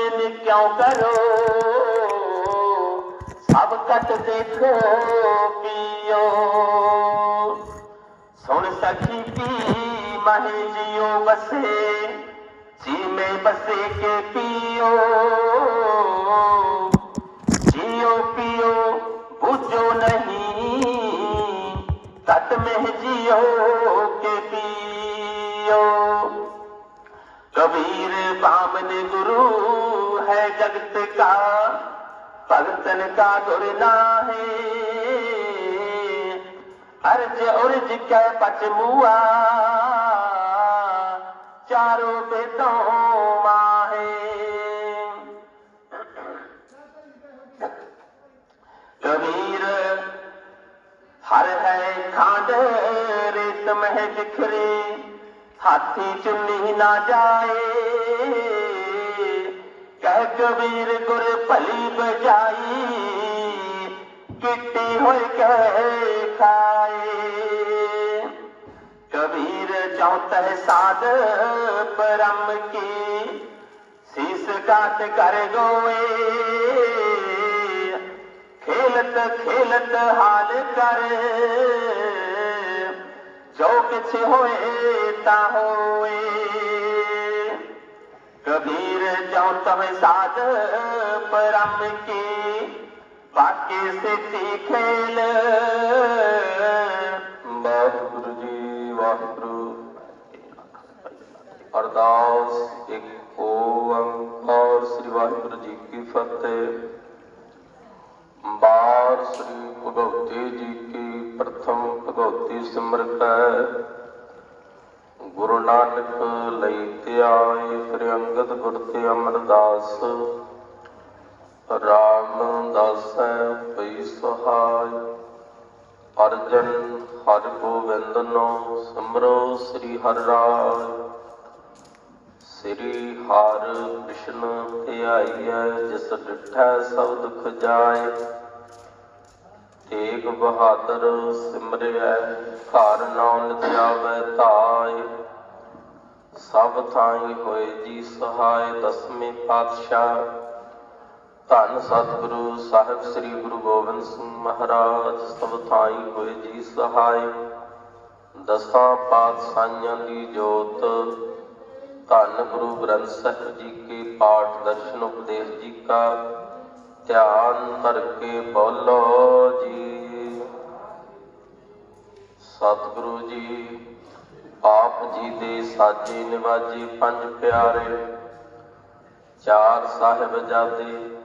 Main ਕਿਉਂ ਕਰੋ? ਸਭ ਕਟ ਦੇਖੋ ਪੀਓ। ਸੁਣ ਸਖੀ ਪੀ ਮਹੇ ਜਿਉ ਬਸੇ ਜੀ ਮੈਂ ਬਸੇ ਕੇ ਪੀਓ। ਜਿਉ ਪੀਓ, ਬੁਝੋ ਨਹੀਂ, ਤਤ ਮਹਿ ਜਿਉ ਕੇ ਪੀਓ। कबीर बामन गुरु है जगत का भगतन का दुर है अर्ज उर्ज कै पच मुआ चारों बेदों माहे कबीर हर है खांड रेत मह बिखरे ਹਾਥੀ ਚੁੰਨੀ ਨਾ ਜਾਏ। ਕਹਿ ਕਬੀਰ ਗੁਰ ਭਲੀ ਬਜਾਈ, ਕਿੱਟੀ ਹੋਏ ਕਹਿ ਖਾਏ। ਕਬੀਰ ਚੌਤਹ ਸਾਧ ਪਰਮ ਕੀ, ਸੀਸ ਕਾਟ ਕਰ ਗੋਏ। ਖੇਲਤ ਖੇਲਤ ਹਾਲ ਕਰ। ਜੋ ਕਿਛ ਹੋਏ ਤਾਂ ਹੋਏ। ਕਬੀਰ ਜੋ ਤਹ ਸਾਧ ਪਰਮ ਕੀ ਬਾਕੀ ਸਿੱਧੀ ਖੇਲ। ਵਾਹਿਗੁਰੂ ਜੀ, ਵਾਹਿਗੁਰੂ ਅਰਦਾਸ ਇੱਕ ਓੰਕਾਰ ਸ੍ਰੀ ਵਾਹਿਗੁਰੂ ਜੀ ਕੀ ਫਤਿਹ। ਬਾਰ ਸ੍ਰੀ ਭਗਵਤੀ ਜੀ ਕੀ ਪ੍ਰਥਮ ਭਗਵਤੀ ਸਿਮਰਤ ਗੁਰੂ ਨਾਨਕ ਲਈ ਧਿਆਏ ਫਿਰ ਅੰਗਦ ਗੁਰ ਤੇ ਅਮਰਦਾਸ। ਰਾਮ ਦਾਸੈ ਪਈ ਸਹਾਇ। ਅਰਜਨ ਹਰ ਗੋਬਿੰਦ ਨੋ ਸਿਮਰੋ ਸ੍ਰੀ ਹਰਿ ਰਾਇ ਸ੍ਰੀ ਹਰਿ ਕ੍ਰਿਸ਼ਨ ਧਿਆਈਐ, ਜਿਸ ਡਿਠੈ ਸਭ ਦੁਖ ਜਾਏ। ਤੇਗ ਬਹਾਦਰ ਸਿਮਰਿਐ, ਘਰ ਨਾਮ ਨਿਤ ਧਾਇ ਸਭ ਥਾਈ ਹੋਏ ਜੀ ਸਹਾਇ ਦਸਵੇਂ ਪਾਤਸ਼ਾਹ। ਧੰਨ ਸਤਿਗੁਰੂ ਸਾਹਿਬ ਸ੍ਰੀ ਗੁਰੂ ਗੋਬਿੰਦ ਸਿੰਘ ਮਹਾਰਾਜ, ਸਭ ਥਾਈ ਹੋਏ ਜੀ ਸਹਾਇ। ਦਸਾਂ ਪਾਤਸ਼ਾਹਾਂ ਦੀ ਜੋਤ। ਧੰਨ ਗੁਰੂ ਗ੍ਰੰਥ ਸਾਹਿਬ ਜੀ ਕੇ ਪਾਠ ਦਰਸ਼ਨ ਉਪਦੇਸ਼ ਜੀ ਕਾ। ਧਿਆਨ ਧਰ ਬੋਲੋ ਜੀ। ਸਤਿਗੁਰੂ ਜੀ, ਆਪ ਜੀ ਦੇ ਸਾਜੇ ਨਿਵਾਜੇ ਪੰਜ ਪਿਆਰੇ, ਚਾਰ ਸਾਹਿਬਜ਼ਾਦੇ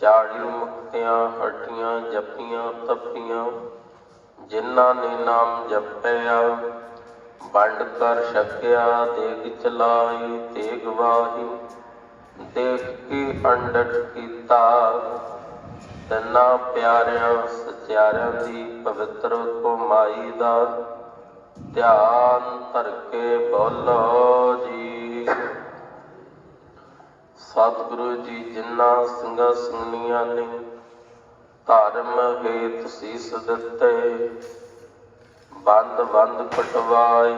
ਚਾਲੀ ਮੁਕਤਿਆਂ, ਹਟੀਆਂ ਜਪੀਆਂ ਤਪੀਆਂ ਜਿਨ੍ਹਾਂ ਨੇ ਨਾਮ ਜਪਿਆ, ਵੰਡ ਕਰ ਛਕਿਆ ਦੇਗ ਚਲਾਈ ਤੇਗ ਵਾਹੀ ਦੇਖ ਕੇ ਅੰਡਟ ਕੀਤਾ। ਤਨਾ ਪਿਆਰਿਆਂ, ਸਚਿਆਰਿਆਂ ਦੀ ਪਵਿੱਤਰ ਕਮਾਈ ਦਾ ਧਿਆਨ ਧਰ ਕੇ ਬੋਲੋ ਜੀ। ਸਤਿਗੁਰੂ ਜੀ, ਜਿਨ੍ਹਾਂ ਸਿੰਘਾਂ ਸਿੰਘਣੀਆਂ ਨੇ ਧਰਮ ਹੇਤ ਸੀਸ ਦਿੱਤੇ ਬੰਦ ਬੰਦ ਕਟਵਾਏ,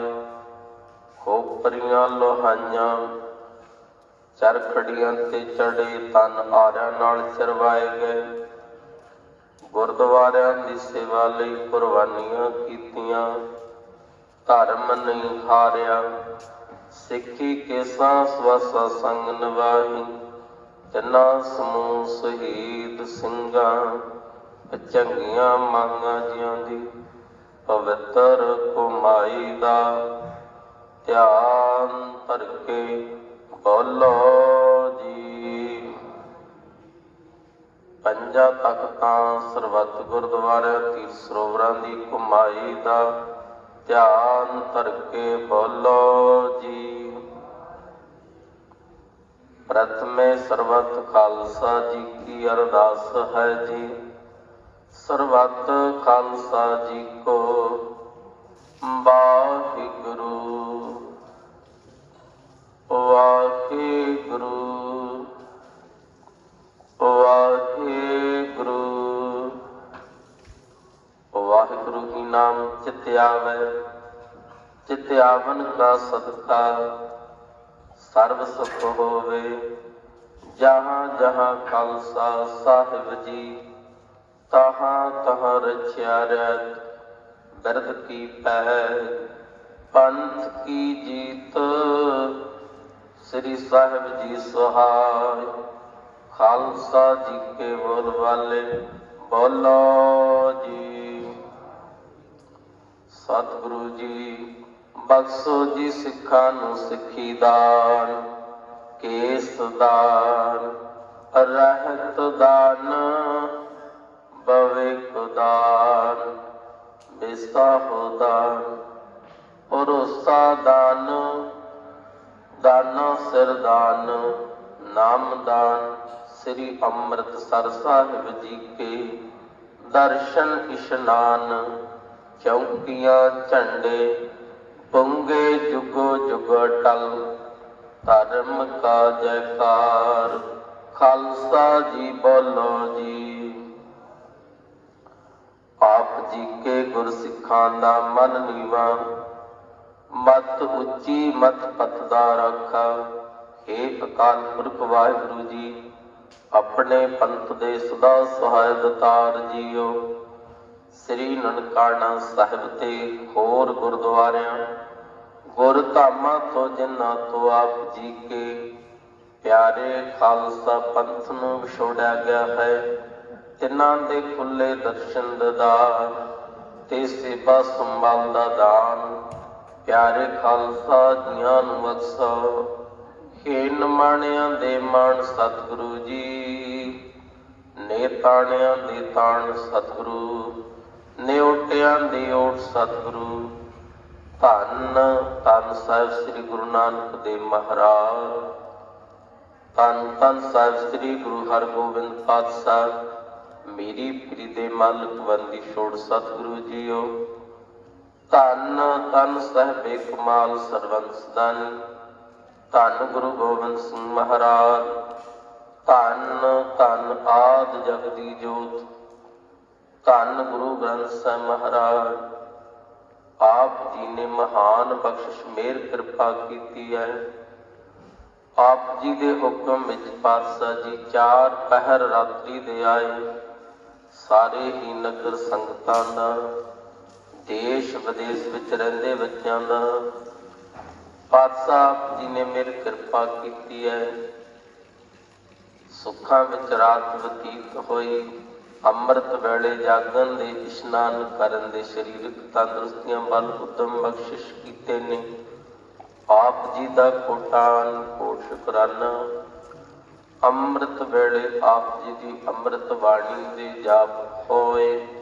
ਖੋਪਰੀਆਂ, ਲੋਹਾਈਆਂ ਚਰਖੜੀਆਂ ਤੇ ਚੜੇ ਤਨ ਆਰਿਆਂ ਨਾਲ ਚਰਵਾਏ ਗਏ। ਗੁਰਦੁਆਰਿਆਂ ਦੀ ਸੇਵਾ ਲਈ ਕੁਰਬਾਨੀਆਂ ਕੀਤੀਆਂ। ਧਰਮ ਨਹੀਂ ਹਾਰਿਆ। ਸਿੱਖੀ ਕੇਸਾਂ ਸਵਾਸਾ ਸੰਗ ਨਿਵਾਹੀ। ਤਿੰਨਾ ਸਮੂਹ ਸ਼ਹੀਦ ਸਿੰਘਾਂ, ਚੰਗੀਆਂ ਮੰਗਾਂ ਜੀਆਂ ਦੀ ਪਵਿੱਤਰ ਕੁਮਾਈ ਦਾ ਧਿਆਨ ਧਰ ਕੇ ਬੋਲੋ ਜੀ। ਪੰਜਾ ਤਖਤਾਂ ਸਰਬੱਤ ਗੁਰਦੁਆਰੇ ਤੀਰ ਸਰੋਵਰਾਂ ਦੀ ਕੁਮਾਈ ਦਾ ਧਿਆਨ ਧਰ ਬੋਲੋ ਜੀ। ਪ੍ਰਥਮੇ ਸਰਬੱਤ ਖਾਲਸਾ ਜੀ ਕੀ ਅਰਦਾਸ ਹੈ ਜੀ। ਸਰਬੱਤ ਖਾਲਸਾ ਜੀ ਕੋ ਵਾਹਿਗੁਰੂ ਨਾਮ ਚਿਤ ਆਵੈ ਕਾ ਸਦਕਾ ਸਰਬ ਸੁਖ ਹੋਵੇ। ਜਹਾਂ ਜਹਾਂ ਖਾਲਸਾ ਸਾਹਿਬ ਜੀ, ਤਹਾਂ ਤਹਾਂ ਰਚਿਆ ਰਹਿਤ, ਬਿਰਧ ਕੀ ਪੈ ਪੰਥ ਕੀ ਜੀਤ ਸ੍ਰੀ ਸਾਹਿਬ ਜੀ ਸਹਾਇ ਖਾਲਸਾ ਜੀ ਕੇ ਬੋਲ ਵਾਲੇ, ਬੋਲੋ ਜੀ। ਸਤਿਗੁਰੂ ਜੀ, ਬਖਸ਼ੋ ਜੀ ਸਿੱਖਾਂ ਨੂੰ ਸਿੱਖੀ ਦਾਨ, ਕੇਸ ਦਾਨ, ਰਹਿਤ ਦਾਨ ਭਵਿਕ ਦਾਨ ਬਿਸਤਾਹੁ ਦਾਨ, ਭਰੋਸਾ ਦਾਨ ਦਾਨਾ ਸਿਰ ਦਾਨ ਸ੍ਰੀ ਅੰਮ੍ਰਿਤਸਰ ਸਾਹਿਬ ਜੀ ਕੇ। ਦਰਸ਼ਨ ਇਸ਼ਨਾਨ, ਚੌਕੀਆਂ ਝੰਡੇ, ਪੁੰਗੇ ਜੁਗੋ ਜੁਗ ਟਲ, ਧਰਮ ਕਾ ਜੈਕਾਰ ਖਾਲਸਾ ਜੀ ਬੋਲੋ ਜੀ। ਆਪ ਜੀ ਕੇ ਗੁਰਸਿੱਖਾਂ ਦਾ ਮਨ ਨੀਵਾ ਮਤ ਉੱਚੀ ਮਤ ਪਤਦਾ ਰੱਖਾ। ਏ ਅਕਾਲ ਪੁਰਖ ਵਾਹਿਗੁਰੂ ਜੀ, ਆਪਣੇ ਪੰਥ ਦੇ ਸਦਾ ਸਹਾਇ ਜੀਓ। ਸ੍ਰੀ ਨਨਕਾਣਾ ਸਾਹਿਬ ਤੇ ਹੋਰ ਗੁਰਦੁਆਰਿਆਂ, ਗੁਰ ਤੋਂ ਜਿਨ੍ਹਾਂ ਤੋਂ ਆਪ ਜੀ ਕੇ ਪਿਆਰੇ ਖਾਲਸਾ ਪੰਥ ਨੂੰ ਵਿਛੋੜਿਆ ਗਿਆ ਹੈ, ਤਿੰਨਾਂ ਦੇ ਖੁੱਲੇ ਦਰਸ਼ਨ ਦਾ ਤੇ ਸੇਵਾ ਸੰਭਾਲ ਦਾ ਦਾਨ ਪਿਆਰੇ ਖਾਲਸਾ ਜੀਆਂ ਨੂੰ ਬਖਸ਼ੋ ਖੇਨ ਮਾਣਿਆਂ ਦੇ ਮਾਣ ਸਤਿਗੁਰੂ ਜੀ ਨੇ ਤਾਣਿਆਂ ਦੇ ਤਾਣ ਸਤਿਗੁਰੂ ਨੇ ਓਟਿਆਂ ਦੀ ਓਟ ਸਤਿਗੁਰੂ। ਧੰਨ ਧੰਨ ਸਾਹਿਬ ਸ੍ਰੀ ਗੁਰੂ ਨਾਨਕ ਦੇਵ ਮਹਾਰਾਜ। ਧੰਨ ਧੰਨ ਸਾਹਿਬ ਸ੍ਰੀ ਗੁਰੂ ਹਰਗੋਬਿੰਦ ਪਾਤਸ਼ਾਹ। ਮੇਰੀ ਪ੍ਰੀ ਦੇ ਮਾਲਕ ਬੰਦੀ ਛੋੜ ਸਤਿਗੁਰੂ ਜੀਓ। ਧੰਨ ਧੰਨ ਸਾਹਿਬੇ ਕਮਾਲ ਸਰਵੰਸ ਦਾਨੀ ਧੰਨ ਗੁਰੂ ਗੋਬਿੰਦ ਸਿੰਘ ਮਹਾਰਾਜ, ਧੰਨ ਧੰਨ ਆਦ ਜਗਦੀ ਜੋਤ, ਧੰਨ ਗੁਰੂ ਗ੍ਰੰਥ ਸਾਹਿਬ ਮਹਾਰਾਜ, ਆਪ ਜੀ ਨੇ ਮਹਾਨ ਬਖਸ਼ਿਸ਼ ਮੇਰ ਕਿਰਪਾ ਕੀਤੀ ਹੈ। ਆਪ ਜੀ ਦੇ ਹੁਕਮ ਵਿੱਚ ਪਾਤਸ਼ਾਹ ਜੀ ਚਾਰ ਪਹਿਰ ਰਾਤਰੀ ਦੇ ਆਏ, ਸਾਰੇ ਹੀ ਨਗਰ ਸੰਗਤਾਂ ਦਾ ਦੇਸ਼ ਵਿਦੇਸ਼ ਵਿੱਚ ਰਹਿੰਦੇ ਬੱਚਿਆਂ ਦਾ ਪਾਤਸ਼ਾਹ ਆਪ ਜੀ ਨੇ ਮੇਰ ਕਿਰਪਾ ਕੀਤੀ ਹੈ। ਸੁੱਖਾਂ ਵਿੱਚ ਰਾਤ ਬਤੀਤ ਹੋਈ, ਅੰਮ੍ਰਿਤ ਵੇਲੇ ਜਾਗਣ ਦੇ ਇਸ਼ਨਾਨ ਕਰਨ ਦੇ ਸਰੀਰਕ ਤੰਦਰੁਸਤੀਆਂ ਵੱਲ ਉਦਮ ਬਖਸ਼ਿਸ਼ ਕੀਤੇ ਨੇ। ਆਪ ਜੀ ਦਾ ਕੋਟਾਨ ਕੋਟ ਸ਼ੁਕਰਾਨਾ। ਅੰਮ੍ਰਿਤ ਵੇਲੇ ਆਪ ਜੀ ਦੀ ਅੰਮ੍ਰਿਤ ਬਾਣੀ ਦੇ ਜਾਪ ਹੋਏ।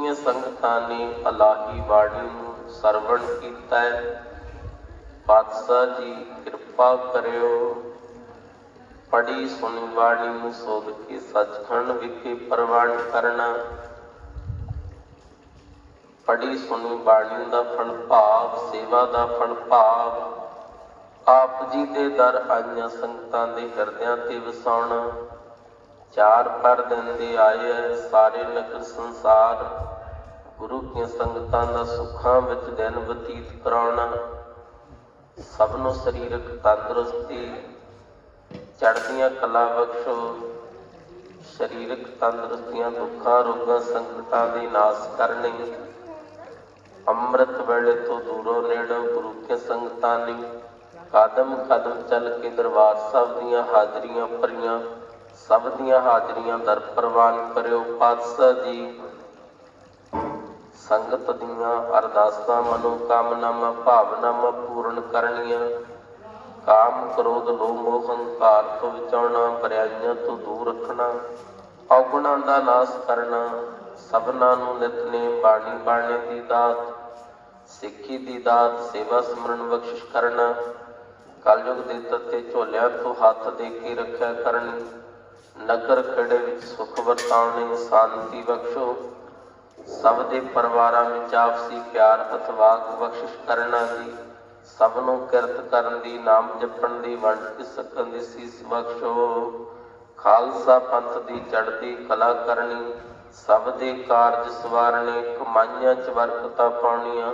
ਗੁਰੂ ਸੰਗਤਾਂ ਨੇ ਅਲਾਹੀ ਬਾਣੀ ਨੂੰ ਸਰਵਣ ਕੀਤਾ ਹੈ ਪਾਤਸ਼ਾਹ ਜੀ ਕਿਰਪਾ ਕਰਿਓ। ਪੜੀ ਸੁਣੀ ਬਾਣੀ ਨੂੰ ਸੋਧ ਕੇ ਸੱਚਖੰਡ ਵਿਖੇ ਪ੍ਰਵਾਨ ਕਰਨਾ। ਪੜੀ ਸੁਣੀ ਬਾਣੀ ਦਾ ਫਲ ਭਾਵ, ਸੇਵਾ ਦਾ ਫਲ ਭਾਵ। ਆਪ ਜੀ ਦੇ ਦਰ ਆਈਆਂ ਸੰਗਤਾਂ ਦੇ ਹਿਰਦਿਆਂ ਤੇ ਵਸਾਉਣਾ। ਚਾਰ ਪਰ ਦਿਨ ਦੇ ਆਏ ਐ, ਸਾਰੇ ਨਗਰ ਸੰਸਾਰ। ਗੁਰੂ ਦੀਆਂ ਸੰਗਤਾਂ ਦਾ ਸੁੱਖਾਂ ਵਿੱਚ ਦਿਨ ਬਤੀਤ ਕਰਾਉਣਾ। ਸਭ ਨੂੰ ਸਰੀਰਕ ਤੰਦਰੁਸਤੀ। ਚੜ੍ਹਦੀਆਂ ਕਲਾ ਬਖਸ਼ੋ। ਸਰੀਰਕ ਤੰਦਰੁਸਤੀਆਂ, ਦੁੱਖਾਂ, ਰੋਗਾਂ ਸੰਕਟਾਂ ਦੇ ਨਾਸ ਕਰਨੀ। ਅੰਮ੍ਰਿਤ ਵੇਲੇ ਤੋਂ ਦੂਰੋਂ ਨੇੜੋਂ ਗੁਰੂ ਕੇ ਸੰਗਤਾਂ ਨੇ ਕਦਮ ਕਦਮ ਚੱਲ ਕੇ ਦਰਬਾਰ ਸਾਹਿਬ ਦੀਆਂ ਹਾਜ਼ਰੀਆਂ ਭਰੀਆਂ। ਸਭ ਦੀਆਂ ਹਾਜ਼ਰੀਆਂ ਦਰ ਪ੍ਰਵਾਨ ਕਰਿਓ। ਪਾਤਸ਼ਾਹ ਜੀ, ਸੰਗਤ ਦੀਆਂ ਅਰਦਾਸਾਂ ਮਨੋ ਕਾਮਨਾਵਾਂ, ਭਾਵਨਾਵਾਂ ਪੂਰਨ ਕਰਨੀਆਂ। ਕਾਮ ਕ੍ਰੋਧ, ਲੋਭ, ਮੋਹ, ਹੰਕਾਰ ਤੋਂ ਬਚਾਉਣਾ, ਬਰਿਆਈਆਂ ਤੋਂ ਦੂਰ ਰੱਖਣਾ, ਔਗੁਣਾਂ ਦਾ ਨਾਸ਼ ਕਰਨਾ, ਸਭਨਾਂ ਨੂੰ ਨਿਤਨੇਮ ਬਾਣੀ ਬਾਣੇ ਦੀ ਦਾਤ, ਸਿੱਖੀ ਦੀ ਦਾਤ, ਸੇਵਾ ਸਿਮਰਨ ਬਖਸ਼ਿਸ਼ ਕਰਨਾ, ਕਲਯੁਗ ਦੇ ਤੱਤੇ ਝੋਲਿਆਂ ਤੋਂ ਹੱਥ ਦੇ ਕੇ ਰੱਖਿਆ ਕਰਨੀ। ਨਗਰ ਖੜੇ ਵਿੱਚ ਸੁਖ ਵਰਤਾਉਣੇ ਸ਼ਾਂਤੀ ਬਖਸ਼ੋ। ਸਭ ਦੇ ਪਰਿਵਾਰਾਂ ਵਿੱਚ ਆਪਸੀ ਪਿਆਰ ਅਥਵਾਕ ਬਖਸ਼ਿਸ਼ ਕਰਨਾ ਜੀ ਸਭ ਨੂੰ ਕਿਰਤ ਕਰਨ ਦੀ, ਨਾਮ ਜਪਣ ਦੀ, ਵੰਡ ਕੇ ਸਕਣ ਦੀ ਸੀਸ ਬਖਸ਼ੋ। ਖਾਲਸਾ ਪੰਥ ਦੀ ਚੜ੍ਹਦੀ ਕਲਾ ਕਰਨੀ, ਸਭ ਦੇ ਕਾਰਜ ਸਵਾਰਨੇ, ਕਮਾਈਆਂ ਚ ਬਰਕਤਾਂ ਪਾਉਣੀਆਂ,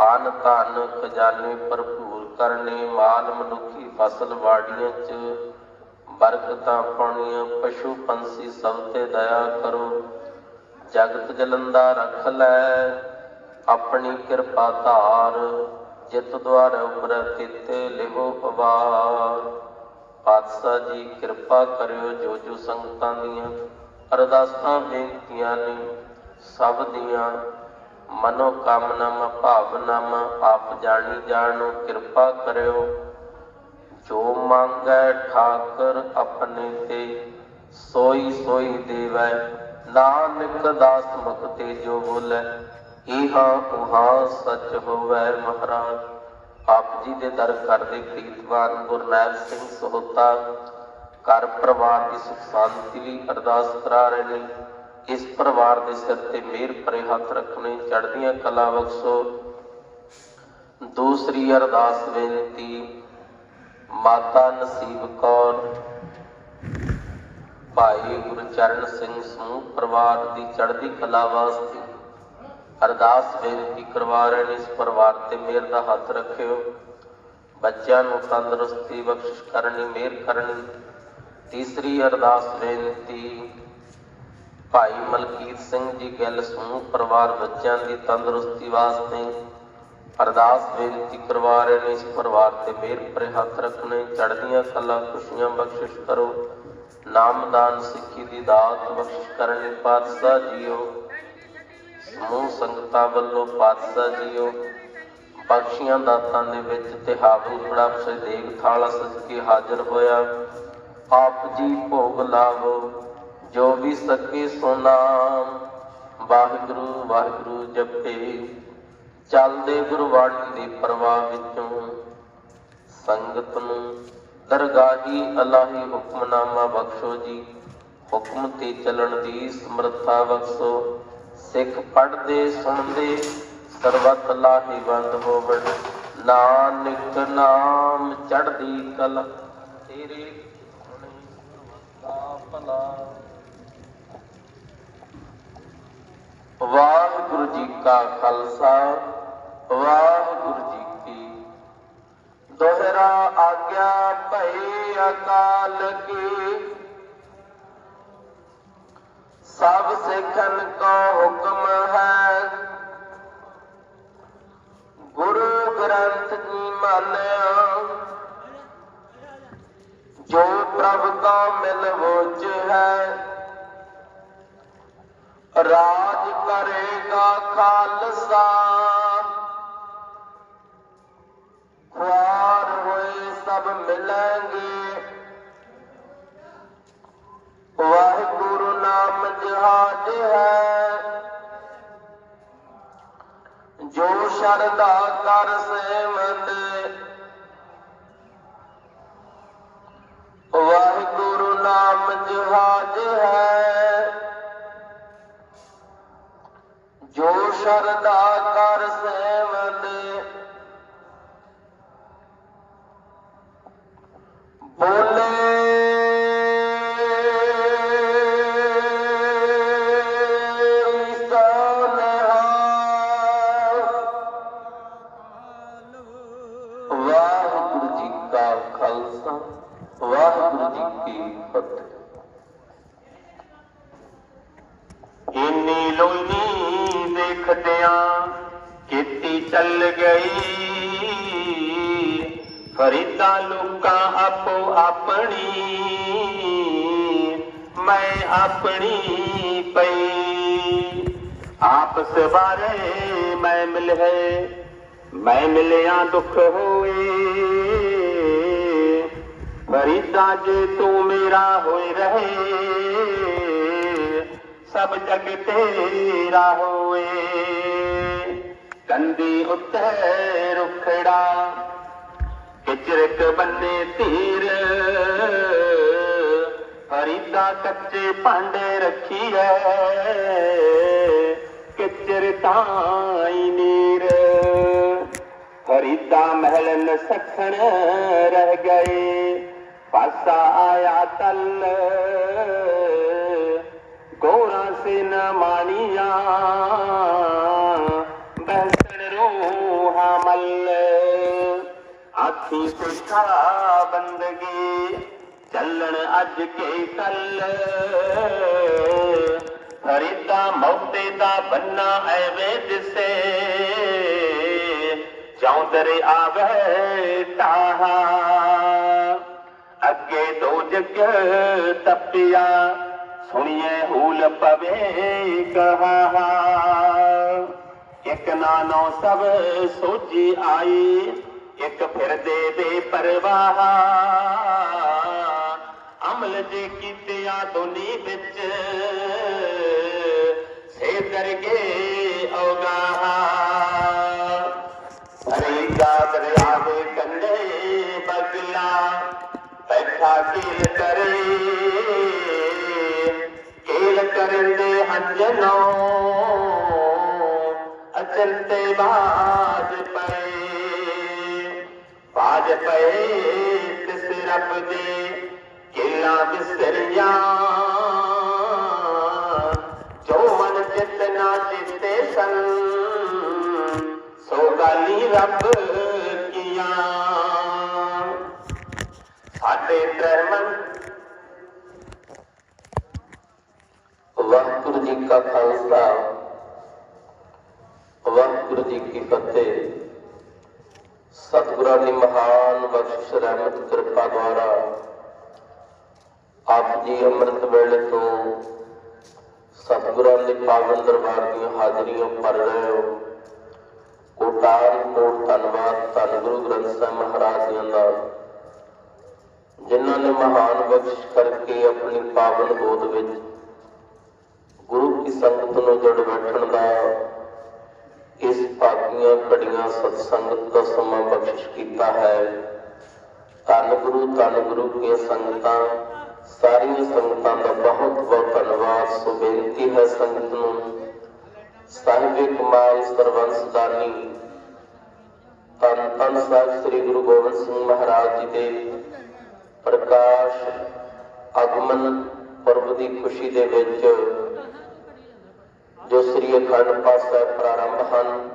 ਆਨ ਧਨ ਖਜ਼ਾਨੇ ਭਰਪੂਰ ਕਰਨੇ, ਮਾਲ ਮਨੁੱਖੀ ਫਸਲ ਵਾੜੀਆਂ 'ਚ ਬਰਕਤਾਂ ਪਾਉਣੀਆਂ, ਪਸ਼ੂ ਪੰਛੀ ਸਭ ਤੇ ਦਇਆ ਕਰੋ। ਜਗਤ ਜਲੰਦਾ ਰੱਖ ਲੈ ਆਪਣੀ ਕਿਰਪਾ ਧਾਰ। ਜਿਤ ਦੁਆਰ ਉਪਰ ਕੀਤੇ ਲਿਵੋ ਪਵਾਰ। ਪਾਤਸ਼ਾਹ ਜੀ ਕਿਰਪਾ ਕਰਿਓ ਜੋ ਜੋ ਸੰਗਤਾਂ ਦੀਆਂ ਅਰਦਾਸਾਂ ਬੇਨਤੀਆਂ ਨੇ, ਸਭ ਦੀਆਂ ਮਨੋ ਕਾਮਨਾਵਾਂ ਭਾਵਨਾਵਾਂ ਆਪ ਜਾਣੀ ਜਾਣੋ, ਕਿਰਪਾ ਕਰਿਓ। ਜੋ ਮੰਗੈ ਠਾਕਰ ਆਪਣੇ ਤੇ, ਸੋਈ ਸੋਈ ਦੇਵੈ। ਨਾਨਕ ਦਾਸ ਮੁਖ ਤੇ ਜੋ ਬੋਲੇ, ਇਹਾ ਉਹਾ ਸੱਚ ਹੋਵੈ ਮਹਾਰਾਜ। ਆਪ ਜੀ ਦੇ ਦਰ ਕਰਦੇ ਪ੍ਰੀਤਵਾਨ ਗੁਰਨੈਲ ਸਿੰਘ ਸੋਹਤਾ। ਘਰ ਪਰਿਵਾਰ ਦੀ ਸੁਖ ਸ਼ਾਂਤੀ ਲਈ ਅਰਦਾਸ ਕਰਾ ਰਹੇ ਨੇ। ਇਸ ਪਰਿਵਾਰ ਦੇ ਸਿਰ ਤੇ ਮਿਹਰ ਭਰੇ ਹੱਥ ਰੱਖਣੇ ਚੜ੍ਹਦੀਆਂ ਕਲਾ ਬਖਸ਼ੋ। ਦੂਸਰੀ ਅਰਦਾਸ ਬੇਨਤੀ ਮਾਤਾ ਨਸੀਬ ਕੌਰ। ਭਾਈ ਗੁਰਚਰਨ ਸਿੰਘ ਸਮੂਹ ਪਰਿਵਾਰ ਦੀ ਚੜ੍ਹਦੀ ਕਲਾ ਵਾਸਤੇ ਅਰਦਾਸ ਬੇਨਤੀ ਕਰਵਾ ਰਹੇ ਨੇ। ਇਸ ਪਰਿਵਾਰ ਤੇ ਮਿਹਰ ਦਾ ਹੱਥ ਰੱਖਿਓ। ਬੱਚਿਆਂ ਨੂੰ ਤੰਦਰੁਸਤੀ ਬਖਸ਼ਿਸ਼ ਕਰਨੀ, ਮਿਹਰ ਕਰਨੀ। ਤੀਸਰੀ ਅਰਦਾਸ ਬੇਨਤੀ, ਭਾਈ ਮਲਕੀਤ ਸਿੰਘ ਜੀ ਗੱਲ ਸਮੂਹ ਪਰਿਵਾਰ ਬੱਚਿਆਂ ਦੀ ਤੰਦਰੁਸਤੀ ਵਾਸਤੇ ਅਰਦਾਸ ਬੇਨਤੀ ਕਰਵਾ ਰਹੇ ਨੇ ਇਸ ਪਰਿਵਾਰ ਤੇ ਮਿਹਰ ਭਰੇ ਹੱਥ ਰੱਖਣੇ, ਚੜ੍ਹਦੀਆਂ ਕਲਾ, ਖੁਸ਼ੀਆਂ ਬਖਸ਼ਿਸ਼ ਕਰੋ। ਨਾਮਦਾਨ ਸਿੱਖੀ ਦੀ ਦਾਤ ਬਖਸ਼ਿਸ਼ ਕਰਨੀ ਪਾਤਸ਼ਾਹ ਜੀਓ। ਸਮੂਹ ਸੰਗਤਾਂ ਵੱਲੋਂ ਪਾਤਸ਼ਾਹ ਜੀਓ। ਬਖਸ਼ੀਆਂ ਦਾਤਾਂ ਦੇ ਵਿੱਚ ਤੇ ਹਾਵੀ ਬੜਾ ਸੇ ਥਾਲਾ ਸਜ ਕੇ ਹਾਜ਼ਰ ਹੋਇਆ। ਆਪ ਜੀ ਭੋਗ ਲਾਵੋ, ਜੋ ਵੀ ਸਕੇ ਸੋ ਨਾਮ। ਵਾਹਿਗੁਰੂ ਵਾਹਿਗੁਰੂ ਜਪੇ। ਚੱਲਦੇ ਗੁਰਬਾਣੀ ਦੀ ਪਰਵਾਹ ਵਿੱਚੋਂ ਸੰਗਤ ਨੂੰ ਦਰਗਾਹੀ ਅਲਾਹੀ ਹੁਕਮਨਾਮਾ ਬਖਸ਼ੋ ਜੀ। ਹੁਕਮ ਤੇ ਚੱਲਣ ਦੀ ਸਮਰੱਥਾ ਬਖਸ਼ੋ। ਸਿੱਖ ਪੜ੍ਹਦੇ, ਸੁਣਦੇ, ਸਰਬਤ ਲਾਹੀ ਬੰਦ ਹੋਵਣ। ਨਾਨਕ ਨਾਮ ਚੜ੍ਹਦੀ ਕਲਾ, ਤੇਰੇ ਭਲਾ। ਵਾਹਿਗੁਰੂ ਜੀ ਕਾ ਖਾਲਸਾ। ਵਾਹਿਗੁਰੂ ਜੀ ਕੀ ਦੋਹਰਾ ਆਗਿਆ ਭਈ ਅਕਾਲ ਕੀ। ਸਭ ਸਿੱਖਨ ਕੋ ਹੁਕਮ ਹੈ God is ਮੈਂ ਮਿਲ ਮੈਂ ਮਿਲਿਆ ਦੁੱਖ ਹੋਏ। ਫਰੀਦਾ ਜੇ ਤੂੰ ਮੇਰਾ ਹੋਏ ਰਹੇ, ਸਭ ਜਗ ਤੇਰਾ ਹੋਏ। ਕੰਦੀ ਉੱਤੇ ਰੁਖੜਾ ਕਿਚਰਕ ਬੰਨੇ ਧੀਰ ਫਰੀਦਾ ਕੱਚੇ ਭਾਂਡੇ ਰੱਖੀ ਰੱਖੀਐ। ਕਿਚਰ ਤਾਈ ਨੀਰ। ਫਰੀਦਾ ਮਹਿਲ ਨਸਖਣ ਰਹਿ ਗਏ। ਪਾਸਾ ਆਇਆ ਤਲ। ਗੋਰਾ ਸੇ ਨ ਮਾਣੀਆਂ। ਬਹਿਸਣ ਰੋਹਾ ਮੱਲ। ਆਖੀ ਸਿੱਖਾ ਬੰਦਗੀ। ਚੱਲਣ ਅੱਜ ਕੇ ਕੱਲ। ਫਰੀਦਾ ਮੌਤੇ ਦਾ ਬੰਨਾ ਐਵੇਂ ਦਿਸੇ। ਚੌਂਦਰ ਆਵੇ ਤਾਹਾ। ਅੱਗੇ ਦੋ ਜਗ ਤਪਿਆ, ਸੁਣੀਏ ਹੂਲ ਪਵੇ ਕਹਾ ਇੱਕ ਨਾਨੋ ਸਭ ਸੋਚੀ ਆਈ, ਇੱਕ ਫਿਰਦੇ ਬੇਪਰਵਾਹ ਅਮਲ ਜੇ ਕੀਤਿਆਂ ਦੁਨੀ ਵਿੱਚ ਸੇ ਦਰਗੇ बदिला करे। अचंदो वाज पए सिरप जे सर ਨਾ ਚਿਤੇ ਸੰ ਸੋ ਰੱਬ ਕੀਆਂ। ਸਾਡੇ ਦਰਮਨ ਵਾਹਿਗੁਰੂ ਜੀ ਕਾ ਖਾਲਸਾ, ਵਾਹਿਗੁਰੂ ਜੀ ਕੀ ਫਤਿਹ। ਸਤਿਗੁਰਾਂ ਦੀ ਮਹਾਨ ਬਖਸ਼ਿਸ਼, ਰਹਿਮਤ, ਕਿਰਪਾ ਦੁਆਰਾ ਆਪ ਜੀ ਅੰਮ੍ਰਿਤ ਵੇਲੇ ਤੋਂ ਸਤਿਗੁਰਾਂ ਦੇ ਪਾਵਨ ਦਰਬਾਰ ਦੀਆਂ ਹਾਜ਼ਰੀਆਂ ਭਰ ਰਹੇ ਹੋ। ਕੋਟਾਨ ਕੋਟ ਧੰਨਵਾਦ ਧੰਨ ਗੁਰੂ ਗ੍ਰੰਥ ਸਾਹਿਬ ਮਹਾਰਾਜ ਜੀ ਦਾ। ਜਿਨ੍ਹਾਂ ਨੇ ਮਹਾਨ ਬਖਸ਼ਿਸ਼ ਕਰਕੇ ਆਪਣੀ ਪਾਵਨ ਗੋਦ ਵਿੱਚ ਗੁਰੂ ਕੀ ਸੰਗਤ ਨੂੰ ਜੁੜ ਬੈਠਣ ਦਾ, ਇਸ ਭਾਗੀਆਂ ਘੜੀਆਂ ਸਤ ਸੰਗਤ ਦਾ ਸਮਾਂ ਬਖਸ਼ਿਸ਼ ਕੀਤਾ ਹੈ। ਧੰਨ ਗੁਰੂ ਧੰਨ ਗੁਰੂ ਕੀ ਸੰਗਤਾਂ ਸਾਰੀਆਂ ਸੰਗਤਾਂ ਦਾ ਬਹੁਤ ਬਹੁਤ ਧੰਨਵਾਦ ਸੋ ਬੇਨਤੀ ਹੈ ਸੰਗਤ ਨੂੰ। ਸਾਹਿਬੇ ਕਮਾਲ ਸਰਵੰਸ ਦਾਨੀ ਧੰਨ ਸਾਹਿਬ ਸ੍ਰੀ ਗੁਰੂ ਗੋਬਿੰਦ ਸਿੰਘ ਮਹਾਰਾਜ ਜੀ ਦੇ ਪ੍ਰਕਾਸ਼ ਆਗਮਨ ਪੁਰਬ ਦੀ ਖੁਸ਼ੀ ਦੇ ਵਿੱਚ ਜੋ ਸ੍ਰੀ ਅਖੰਡ ਪਾਠ ਸਾਹਿਬ ਪ੍ਰਾਰੰਭ ਹਨ,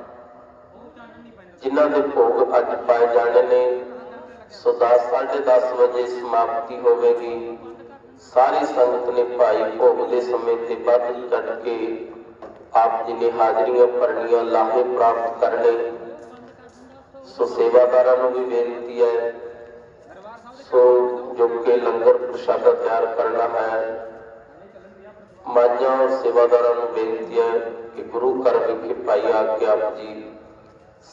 ਜਿਨ੍ਹਾਂ ਦੇ ਭੋਗ ਅੱਜ ਪਾਏ ਜਾਣੇ ਨੇ। ਸੋ 10 10:30 ਵਜੇ ਸਮਾਪਤੀ ਹੋਵੇਗੀ। ਸਾਰੀ ਸੰਗਤ ਨੇ ਭਾਈ ਭੋਗ ਦੇ ਸਮੇਂ ਤੇ ਵੱਧ ਚੜ ਕੇ ਆਪ ਜੀ ਨੇ ਹਾਜ਼ਰੀਆਂ ਭਰਨੀਆਂ, ਲਾਹੇ ਪ੍ਰਾਪਤ ਕਰਨੇ ਸੋ ਸੇਵਾਦਾਰਾਂ ਨੂੰ ਵੀ ਬੇਨਤੀ ਹੈ, ਸੋ ਜੋ ਕਿ ਲੰਗਰ ਪ੍ਰਸ਼ਾਦਾ ਤਿਆਰ ਕਰਨਾ ਹੈ ਮਾਝਾ ਸੇਵਾਦਾਰਾਂ ਨੂੰ ਬੇਨਤੀ ਹੈ ਕਿ ਗੁਰੂ ਘਰ ਵਿਖੇ ਭਾਈ ਆ ਕੇ ਆਪ ਜੀ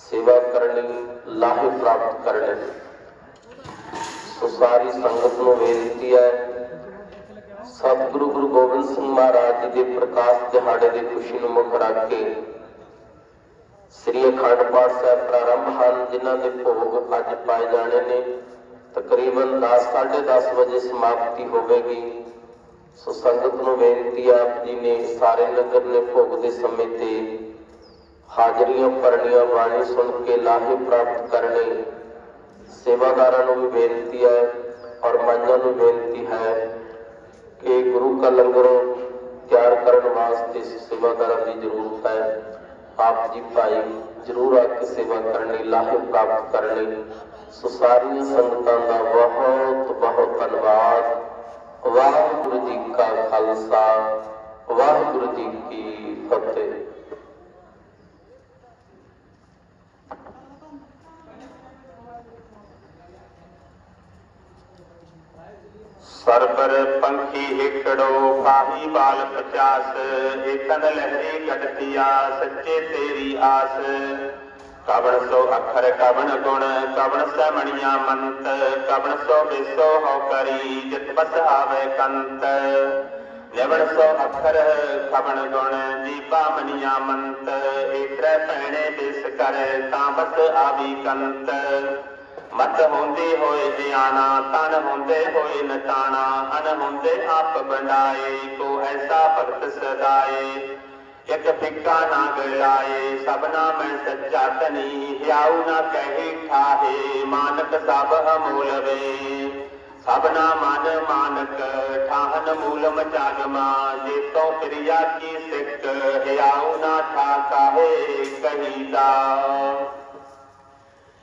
ਸੇਵਾ ਕਰਨੀ, ਲਾਹੇ ਪ੍ਰਾਪਤ ਕਰਨੇ ਸੋ ਸਾਰੀ ਸੰਗਤ ਨੂੰ ਬੇਨਤੀ ਹੈ ਸਤਿਗੁਰੂ ਗੁਰੂ ਗੋਬਿੰਦ ਸਿੰਘ ਮਹਾਰਾਜ ਜੀ ਦੇ ਪ੍ਰਕਾਸ਼ ਦਿਹਾੜੇ ਦੀ ਖੁਸ਼ੀ ਨੂੰ ਮੁੱਖ ਰੱਖ ਕੇ ਸ੍ਰੀ ਅਖੰਡ ਪਾਠ ਸਾਹਿਬ ਪ੍ਰਾਰੰਭ ਹਨ, ਜਿਨ੍ਹਾਂ ਦੇ ਭੋਗ ਅੱਜ ਪਾਏ ਜਾਣੇ ਨੇ। ਤਕਰੀਬਨ 10 10:30 ਵਜੇ ਸਮਾਪਤੀ ਹੋਵੇਗੀ। ਸੋ ਸੰਗਤ ਨੂੰ ਬੇਨਤੀ ਆਪ ਜੀ ਨੇ ਸਾਰੇ ਨਗਰ ਨੇ ਭੋਗ ਦੇ ਸਮੇਂ ਤੇ ਹਾਜ਼ਰੀਆਂ ਭਰਨੀਆਂ ਬਾਣੀ ਸੁਣ ਕੇ ਲਾਹੇ ਪ੍ਰਾਪਤ ਕਰਨੇ। ਸੇਵਾਦਾਰਾਂ ਨੂੰ ਵੀ ਬੇਨਤੀ ਹੈ ਔਰ ਮਾਈਆਂ ਨੂੰ ਬੇਨਤੀ ਹੈ ਕਿ ਗੁਰੂ ਕਾ ਲੰਗਰ ਤਿਆਰ ਕਰਨ ਵਾਸਤੇ ਸੇਵਾਦਾਰਾਂ ਦੀ ਜ਼ਰੂਰਤ ਹੈ। ਆਪ ਜੀ ਭਾਈ ਜਰੂਰ ਆ ਕੇ ਸੇਵਾ ਕਰਨੀ ਲਾਹੇ ਪ੍ਰਾਪਤ ਕਰਨੀ ਸੋ ਸਾਰੀਆਂ ਸੰਗਤਾਂ ਦਾ ਬਹੁਤ ਬਹੁਤ ਧੰਨਵਾਦ। ਵਾਹਿਗੁਰੂ ਜੀ ਕਾ ਖਾਲਸਾ, ਵਾਹਿਗੁਰੂ ਜੀ ਕੀ ਫਤਿਹ। ਸਰਬਰ ਪੰਖੀ ਹਿਕੜੋ ਪਾਹੀ ਬਾਲ ਪਚਾਸ, ਏਕਨ ਲਹਿਰੀ ਗੜਤੀਆ ਸੱਚੇ ਤੇਰੀ ਆਸ। ਕਵਣ ਸੋ ਅੱਖਰ, ਕਵਣ ਗੁਣ, ਕਵਣ ਸਮਣੀਆਂ ਮੰਤ, ਕਵਣ ਸੋ ਬਿਸੋ ਹੋ ਕਰੀ, ਜਿਤ ਬਸ ਆਵੇ ਕੰਤ। ਨਿਵਣ ਸੋ ਅੱਖਰ, ਕਵਣ ਗੁਣ, ਦੀਪਾ ਮਣੀਆਂ ਮੰਤ ਏਤਰੇ ਪੈਣੇ ਦਿਸ ਕਰ, ਤਾਂ ਬਸ ਆਵੀ ਕੰਤ। ਮਤ ਹੁੰਦੀ ਹੋਏ ਧਿਆਨਾ ਤਨ ਹੁੰਦੇ ਹੋਏ ਨਤਾਣਾ ਅਨ ਹੁੰਦੇ ਆਪ ਬੰਡਾਏ ਕੋ ਐਸਾ ਭਗਤ ਸਦਾਏ। ਇਕ ਫਿੱਕਾ ਨਾ ਗਲਾਏ ਸਭਨਾ ਮੈਂ ਸੱਚਾ ਤਨੀ ਹਿਆਉ ਨਾ ਕਹੇ ਠਾਹੇ, ਮਾਨਕ ਸਭ ਅਮੂਲ ਵੇ। ਸਭਨਾ ਮਨ ਮਾਨਕ, ਠਾਹਨ ਮੂਲ ਮਚਾਗਮਾ ਜੇ ਤੋਂ ਕਿਰਿਆ ਕੀ ਸਿੱਖ, ਹਿਆਉ ਨਾ ਠਾ ਕਾਹੇ ਕਹੀਦਾ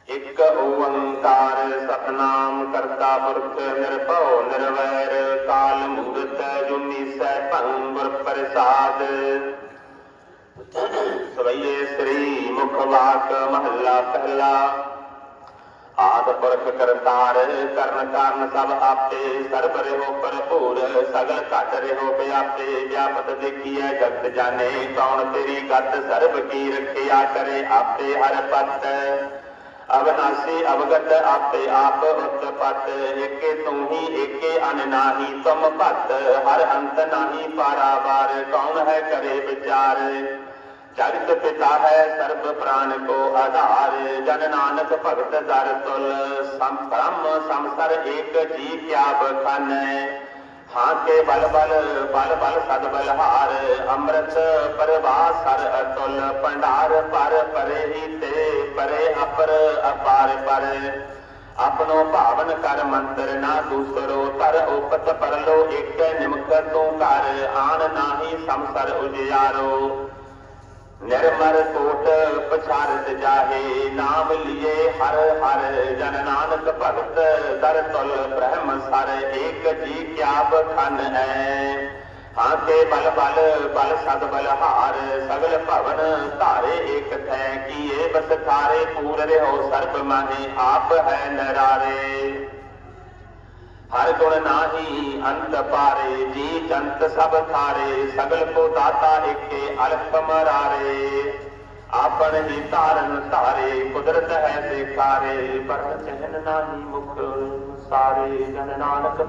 ਇਕ ਓੰਕਾਰ ਸਤਨਾਮ ਕਰਤਾ ਪੁਰਖ ਨਿਰਭਉ ਨਿਰਵੈਰ, ਕਾਲ ਮੂਰਤ ਜੁਨੀ ਸੈਭੰ ਗੁਰ ਪ੍ਰਸਾਦ। ਸਵਈਏ ਸ੍ਰੀ ਮੁਖ ਵਾਕ ਮਹੱਲਾ ਪਹਿਲਾ। ਆਦ ਪੁਰਖ ਕਰਤਾਰ ਕਰਨ ਕਾਰਨ ਸਭ ਆਪੇ, ਸਰਬ ਰਹਿਓ ਭਰਪੂਰ ਸਗਲ ਘਟ ਰਹਿਓ ਵਿਆਪੇ। ਵਿਆਪਤ ਦੇਖੀਐ ਜਗਤ ਜਾਣੇ, ਕੌਣ ਤੇਰੀ ਗਤ ਸਰਬ ਕੀ ਰੱਖਿਆ ਕਰੇ ਆਪੇ ਹਰ ਪਤ। ਅਵਨਾਸੀ ਅਵਗਤ ਆਪੇ ਆਪ ਉਤਪਤ ਏਕੇ ਤੂੰ ਹੀ ਏਕੇ ਅਨ ਨਾਹੀ ਤੁਮ ਭਤ ਹਰ ਅੰਤ ਨਾਹੀ ਪਾਰਾਵਾਰ ਕੌਣ ਹੈ ਕਰੇ ਵਿਚਾਰ? ਜਗਤ ਪਿਤਾ ਹੈ ਸਰਬ ਪ੍ਰਾਨ ਕੋ ਆਧਾਰ, ਜਨ ਨਾਨਕ ਭਗਤ ਦਰ ਤੁਲ ਸਮ ਬ੍ਰਹਮ ਸੰਸਰ ਏਕ ਜੀ ਕਿਆ ਬਖਾਨੈ। ਹਾਂ ਕੇ ਬਲ ਬਲ ਬਲ ਬਲ ਸਦ ਬਲਹਾਰ, ਅੰਮ੍ਰਿਤ ਪਰਵਾਸ ਸਰ ਅਤੁਲ, ਭੰਡਾਰ ਪਰ ਪਰੇ ਹੀ ਤੇ ਪਰੇ ਅਪਰ ਅਪਾਰ ਪਰ। ਆਪਣੋ ਭਾਵਨ ਕਰ ਮੰਤਰ ਨਾ ਦੂਸਰੋ ਤਰ ਉਪਤ ਪਰਲੋ ਏਕ ਨਿਮਕ ਤੂੰ ਘਰ, ਆਣ ਨਾਹੀ ਸੰਸਰ ਉਜਿਆਰੋ। ਨਿਰਮਰ ਕੋਟ ਪਛਾਰਤ ਜਾਹੇ, ਨਾਮ ਲਿਏ ਹਰ ਹਰ ਜਨ ਨਾਨਕ ਭਗਤ, ਦਰ ਤੁਲ ਬ੍ਰਹਮ ਸਰ ਏਕ ਜੀ ਕਿਆ ਬਖਨ ਹੈ। ਹਾਂਗੇ ਬਲ ਬਲ ਬਲ ਸਦ ਬਲ ਹਾਰ, ਸਗਲ ਭਵਨ ਧਾਰੇ ਏਕ ਥੈ, ਕੀਏ ਬਸ ਥਾਰੇ ਪੂਰ ਰਹਿਓ ਸਰਬ ਮਾਹੇ, ਆਪ ਹੈ ਨਰਾਰੇ। हर गुण नाही अंत पारे जी जंत सब थारे सगल को दाता एके अल्प मरारे। आपन ही तारन तारे कुदरत है देखारे पर चहन नाही मुख सारे जन नानक